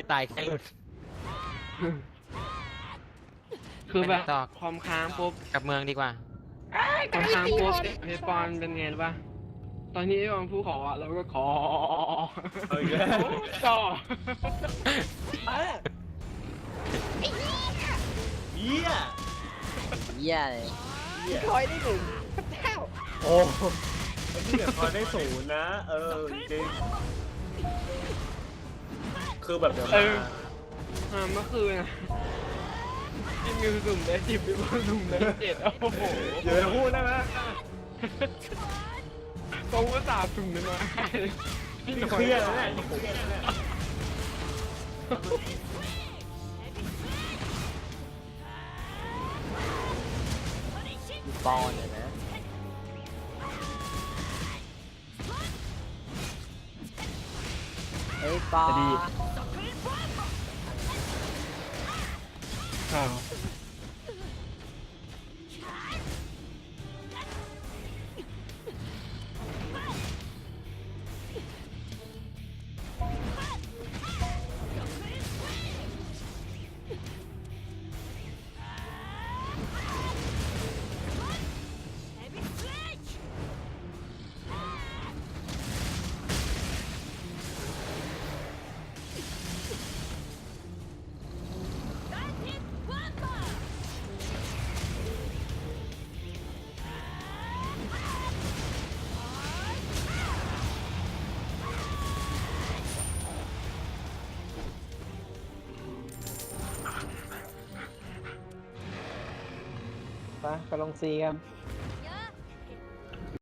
ไม่ตายแค่หลุด คือแบบไม่ได้ตอกความค้างปุ๊บกลับเมืองดีกว่า ความค้างปุ๊บเฮยปอนเป็นไงรู้ป่ะตอนที่เฮยปอนพูดขออะเราก็ขอเอาอีกแล้ว ต่อเหี้ยเยี่ยเลยเหี้ยคอยได้หนึ่งแต้วโอ้ไอ้ที่เหลือพอได้ศูนย์นะ เออจริง คือแบบเดี๋ยวเอมาอ อ่าเมื่อคืนอะที่มิวสุ่มได้สิบพี่บอลสุ่มได้เจ็ดโอ้โหเดี๋ยวจะพูดได้ไหมต้องว่าสาสุ่มได้มานี่เครียดแล้วเนี่ยนี่เครียดแล้วเนี่ยปอนเลยนะเฮ้ยปอน อ้า ไปไปลงซีกับ